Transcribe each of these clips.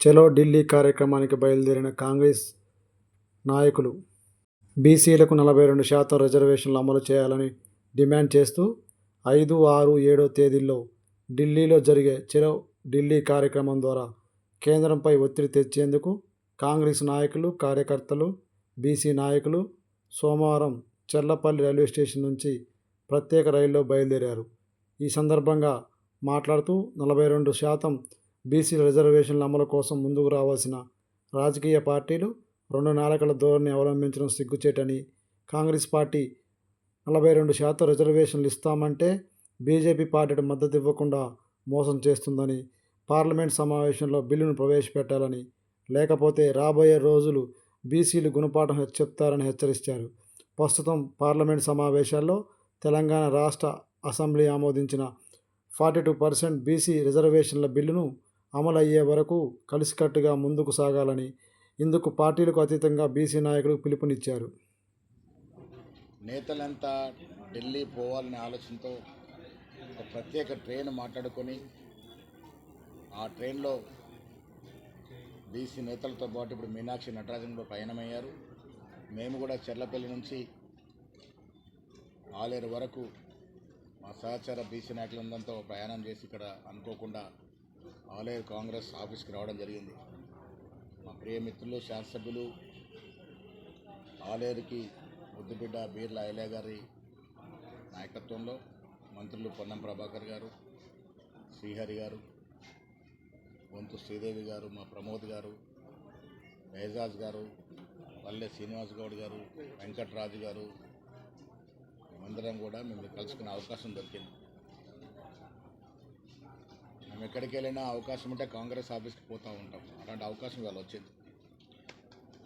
చలో ఢిల్లీ కార్యక్రమానికి బయలుదేరిన కాంగ్రెస్ నాయకులు బీసీలకు నలభై రెండు శాతం రిజర్వేషన్లు అమలు చేయాలని డిమాండ్ చేస్తూ ఐదు ఆరు ఏడో తేదీల్లో ఢిల్లీలో జరిగే చలో ఢిల్లీ కార్యక్రమం ద్వారా కేంద్రంపై ఒత్తిడి తెచ్చేందుకు కాంగ్రెస్ నాయకులు కార్యకర్తలు బీసీ నాయకులు సోమవారం చెర్లపల్లి రైల్వే స్టేషన్ నుంచి ప్రత్యేక రైల్లో బయలుదేరారు. ఈ సందర్భంగా మాట్లాడుతూ నలభై రెండు శాతం బీసీ రిజర్వేషన్ల అమలు కోసం ముందుకు రావాల్సిన రాజకీయ పార్టీలు రెండు నాలుకల ధోరణి అవలంబించడం సిగ్గుచేటని కాంగ్రెస్ పార్టీ నలభై రెండు శాతం రిజర్వేషన్లు ఇస్తామంటే బీజేపీ పార్టీకి మద్దతు ఇవ్వకుండా మోసం చేస్తుందని పార్లమెంట్ సమావేశంలో బిల్లును ప్రవేశపెట్టాలని లేకపోతే రాబోయే రోజులు బీసీలు గుణపాఠం చెప్తారని హెచ్చరించారు. ప్రస్తుతం పార్లమెంట్ సమావేశాల్లో తెలంగాణ రాష్ట్ర అసెంబ్లీ ఆమోదించిన ఫార్టీ టూ పర్సెంట్ బీసీ రిజర్వేషన్ల బిల్లును అమలయ్యే వరకు కలిసికట్టుగా ముందుకు సాగాలని ఇందుకు పార్టీలకు అతీతంగా బీసీ నాయకులకు పిలుపునిచ్చారు. నేతలంతా ఢిల్లీ పోవాలనే ఆలోచనతో ఒక ప్రత్యేక ట్రైన్ మాట్లాడుకొని ఆ ట్రైన్లో బీసీ నేతలతో పాటు ఇప్పుడు మీనాక్షి నటరాజన్ కూడా పయనమయ్యారు మేము కూడా చెర్లపల్లి నుంచి ఆలేరు వరకు మా సహచార బీసీ నాయకులందరితో ప్రయాణం చేసి ఇక్కడ అనుకోకుండా ఆలేరు కాంగ్రెస్ ఆఫీస్కి రావడం జరిగింది. మా ప్రియ మిత్రులు శాసనసభ్యులు ఆలేరుకి ముద్దుబిడ్డ బీర్ల ఐలే గారి నాయకత్వంలో మంత్రులు పొన్నం ప్రభాకర్ గారు శ్రీహరి గారు వంతు శ్రీదేవి గారు మా ప్రమోద్ గారు ఏజాజ్ గారు పల్లె శ్రీనివాస్ గౌడ్ గారు వెంకట్రాజు గారు మేమందరం కూడా మిమ్మల్ని కలుసుకునే అవకాశం దొరికింది. మేము ఎక్కడికి వెళ్ళినా అవకాశం ఉంటే కాంగ్రెస్ ఆఫీస్కి పోతూ ఉంటాం. అలాంటి అవకాశం ఇవాళ వచ్చింది.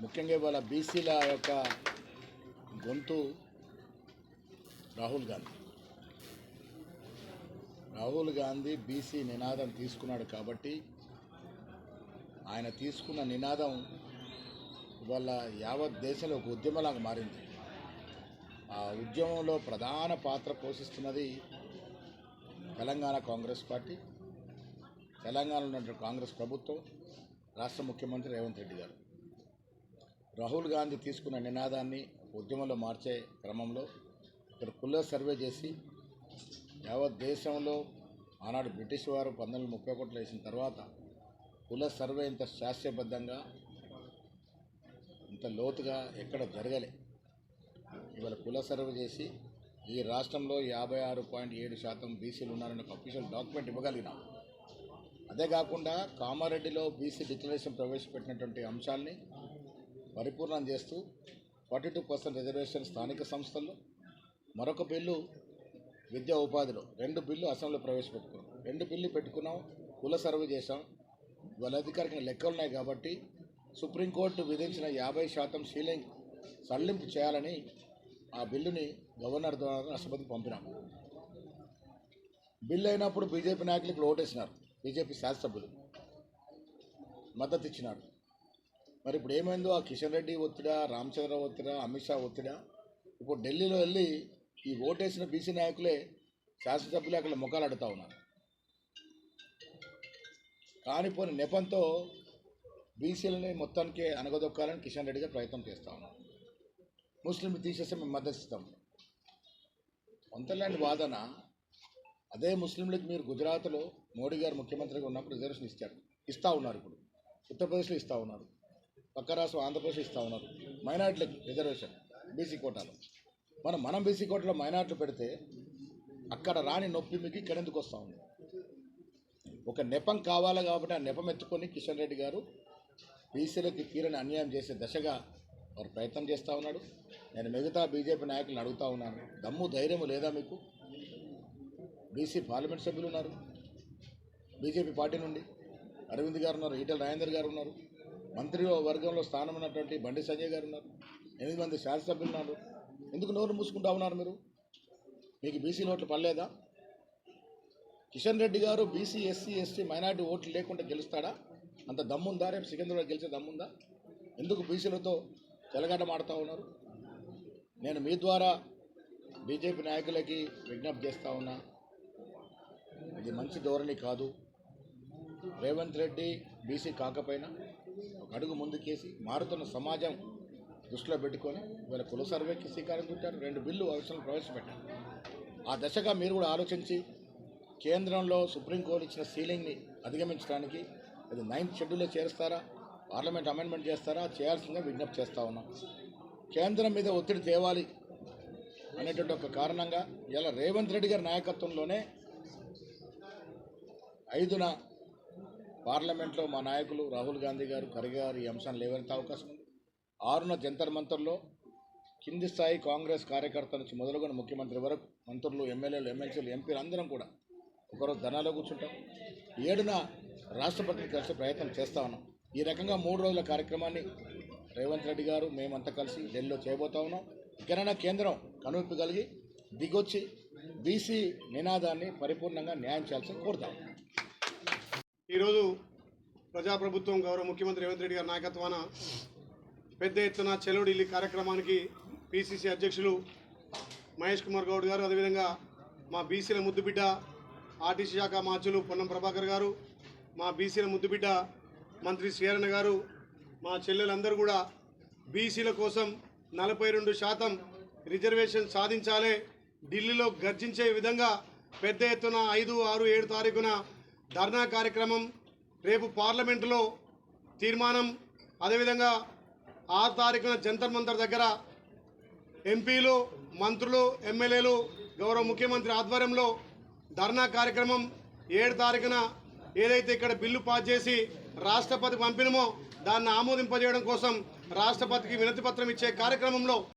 ముఖ్యంగా ఇవాళ బీసీల యొక్క గొంతు రాహుల్ గాంధీ. రాహుల్ గాంధీ బీసీ నినాదం తీసుకున్నాడు కాబట్టి ఆయన తీసుకున్న నినాదం ఇవాళ యావత్ దేశంలో ఒక ఉద్యమలాగా మారింది. ఆ ఉద్యమంలో ప్రధాన పాత్ర పోషిస్తున్నది తెలంగాణ కాంగ్రెస్ పార్టీ. తెలంగాణలో ఉన్నటువంటి కాంగ్రెస్ ప్రభుత్వం రాష్ట్ర ముఖ్యమంత్రి రేవంత్ రెడ్డి గారు. రాహుల్ గాంధీ తీసుకున్న నినాదాన్ని ఉద్యమంలో మార్చే క్రమంలో ఇక్కడ కుల సర్వే చేసి యావత్ దేశంలో ఆనాడు బ్రిటిష్ వారు పంతొమ్మిది ముప్పై ఒకటిలో వేసిన తర్వాత కుల సర్వే ఇంత శాస్త్రీయబద్ధంగా ఇంత లోతుగా ఎక్కడ జరగలే. ఇవాళ కుల సర్వే చేసి ఈ రాష్ట్రంలో యాభై ఆరు పాయింట్ ఏడు శాతం బీసీలు ఉన్నారని ఒక అఫీషియల్ డాక్యుమెంట్ ఇవ్వగలిగినాం. అదే కాకుండా కామారెడ్డిలో బీసీ డిక్లరేషన్ ప్రవేశపెట్టినటువంటి అంశాల్ని పరిపూర్ణం చేస్తూ ఫార్టీ టూ పర్సెంట్ రిజర్వేషన్ స్థానిక సంస్థల్లో మరొక బిల్లు విద్యా ఉపాధిలో రెండు బిల్లు అసెంబ్లీలో ప్రవేశపెట్టుకున్నాం. రెండు బిల్లు పెట్టుకున్నాం కుల సర్వే చేశాం. వాళ్ళ అధికారికంగా లెక్కలు ఉన్నాయి కాబట్టి సుప్రీంకోర్టు విధించిన యాభై శాతం సీలింగ్ సడలింపు చేయాలని ఆ బిల్లుని గవర్నర్ ద్వారా రాష్ట్రపతికి పంపినాం. బిల్లు అయినప్పుడు బీజేపీ నాయకులు ఇక్కడ ఓటేసినారు. బీజేపీ శాసనసభ్యులు మద్దతు ఇచ్చినాడు మరి ఇప్పుడు ఏమైందో? ఆ కిషన్ రెడ్డి ఒత్తిడా రామచంద్ర ఒత్తిడా అమిత్ షా ఒత్తిడా? ఇప్పుడు ఢిల్లీలో వెళ్ళి ఈ ఓటేసిన బీసీ నాయకులే శాసనసభ్యులు అక్కడ ముఖాలు అడుగుతా ఉన్నారు. కానిపోని నెపంతో బీసీలని మొత్తానికి అనగదొక్కాలని కిషన్ రెడ్డి గారు ప్రయత్నం చేస్తూ ఉన్నాం ముస్లింలు తీసేస్తే మేము మద్దతు ఇస్తాం వంతలాంటి వాదన అదే ముస్లింలకు మీరు గుజరాత్లో మోడీ గారు ముఖ్యమంత్రిగా ఉన్నప్పుడు రిజర్వేషన్ ఇచ్చారు. ఇస్తూ ఉన్నారు ఇప్పుడు. ఉత్తరప్రదేశ్లో ఇస్తూ ఉన్నారు. పక్క రాష్ట్రం ఆంధ్రప్రదేశ్ ఇస్తూ ఉన్నారు. మైనార్టీలకు రిజర్వేషన్ బీసీ కోటాలో. మనం మనం బీసీ కోటలో మైనార్టీలు పెడితే అక్కడ రాని నొప్పి మీకు ఇక్కడ ఎందుకు వస్తూ ఉంది? ఒక నెపం కావాలి కాబట్టి ఆ నెపం ఎత్తుకొని కిషన్ రెడ్డి గారు బీసీలకి తీరని అన్యాయం చేసే దశగా వారు ప్రయత్నం చేస్తూ ఉన్నాడు నేను మిగతా బీజేపీ నాయకులను అడుగుతా ఉన్నాను. దమ్ము ధైర్యం లేదా మీకు? బీసీ పార్లమెంట్ సభ్యులు ఉన్నారు. బీజేపీ పార్టీ నుండి అరవింద్ గారు ఉన్నారు ఈటల రాజేందర్ గారు ఉన్నారు మంత్రి వర్గంలో స్థానం ఉన్నటువంటి బండి సంజయ్ గారు ఉన్నారు ఎనిమిది మంది శాసనసభ్యులు ఉన్నారు. ఎందుకు నోరు మూసుకుంటా ఉన్నారు మీరు? మీకు బీసీ ఓట్లు పడలేదా? కిషన్ రెడ్డి గారు బీసీ ఎస్సీ ఎస్టీ మైనార్టీ ఓట్లు లేకుండా గెలుస్తాడా? అంత దమ్ముందా? రేపు సికింద్రాబాద్ గెలిచే దమ్ముందా? ఎందుకు బీసీలతో చెలగాటమాడుతూ ఉన్నారు? నేను మీ ద్వారా బీజేపీ నాయకులకి విజ్ఞప్తి చేస్తూ ఉన్నా. ఇది మంచి ధోరణి కాదు. రేవంత్ రెడ్డి బీసీ కాకపోయినా ఒక అడుగు ముందుకేసి మారుతున్న సమాజం దృష్టిలో పెట్టుకొని ఇవాళ కుల సర్వేకి శ్రీకారం చుట్టారు. రెండు బిల్లు అవసరం ప్రవేశపెట్టారు. ఆ దశగా మీరు కూడా ఆలోచించి కేంద్రంలో సుప్రీంకోర్టు ఇచ్చిన సీలింగ్ని అధిగమించడానికి అది నైన్త్ షెడ్యూల్లో చేరుస్తారా? పార్లమెంట్ అమెండ్మెంట్ చేస్తారా? చేయాల్సిందిగా విజ్ఞప్తి చేస్తా ఉన్నాం. కేంద్రం మీద ఒత్తిడి తేవాలి అనేటువంటి ఒక కారణంగా ఇలా రేవంత్ రెడ్డి గారి నాయకత్వంలోనే ఐదున పార్లమెంట్లో మా నాయకులు రాహుల్ గాంధీ గారు ఖర్గే గారు ఈ అంశాన్ని లేవనెత్తే అవకాశం ఉంది. ఆరున జంతర్ మంతర్లో కింది స్థాయి కాంగ్రెస్ కార్యకర్త నుంచి మొదలుకొని ముఖ్యమంత్రి వరకు మంత్రులు ఎమ్మెల్యేలు ఎమ్మెల్సీలు ఎంపీలు అందరం కూడా ఒకరోజు ధనాలో కూర్చుంటాం. ఏడున రాష్ట్రపతిని కలిసి ప్రయత్నం చేస్తా ఉన్నాం. ఈ రకంగా మూడు రోజుల కార్యక్రమాన్ని రేవంత్ రెడ్డి గారు మేమంతా కలిసి ఢిల్లీలో చేయబోతా ఉన్నాం. ఇకనైనా కేంద్రం కనువిప్పు కలిగి దిగొచ్చి బీసీ నినాదాన్ని పరిపూర్ణంగా న్యాయం చేయాల్సి కోరుతాం ఈరోజు ప్రజాప్రభుత్వం గౌరవ ముఖ్యమంత్రి రేవంత్ రెడ్డి గారి నాయకత్వాన పెద్ద ఎత్తున చెలోడిల్లి కార్యక్రమానికి పిసిసి అధ్యక్షులు మహేష్ కుమార్ గౌడ్ గారు అదేవిధంగా మా బీసీల ముద్దుబిడ్డ ఆర్టీసీ శాఖ మార్చులు పొన్నం ప్రభాకర్ గారు మా బీసీల ముద్దుబిడ్డ మంత్రి శ్రీహరణ గారు మా చెల్లెలందరూ కూడా బీసీల కోసం నలభై రెండు శాతం రిజర్వేషన్ సాధించాలే ఢిల్లీలో గర్జించే విధంగా పెద్ద ఎత్తున ఐదు ఆరు ఏడు తారీఖున ధర్నా కార్యక్రమం రేపు పార్లమెంటులో తీర్మానం. అదేవిధంగా ఆరు తారీఖున జంతర్ మంతర్ దగ్గర ఎంపీలు మంత్రులు ఎమ్మెల్యేలు గౌరవ ముఖ్యమంత్రి ఆధ్వర్యంలో ధర్నా కార్యక్రమం ఏడు తారీఖున ఏదైతే ఇక్కడ బిల్లు పాస్ చేసి రాష్ట్రపతికి పంపినమో దాన్ని ఆమోదింపజేయడం కోసం రాష్ట్రపతికి వినతి పత్రం ఇచ్చే కార్యక్రమంలో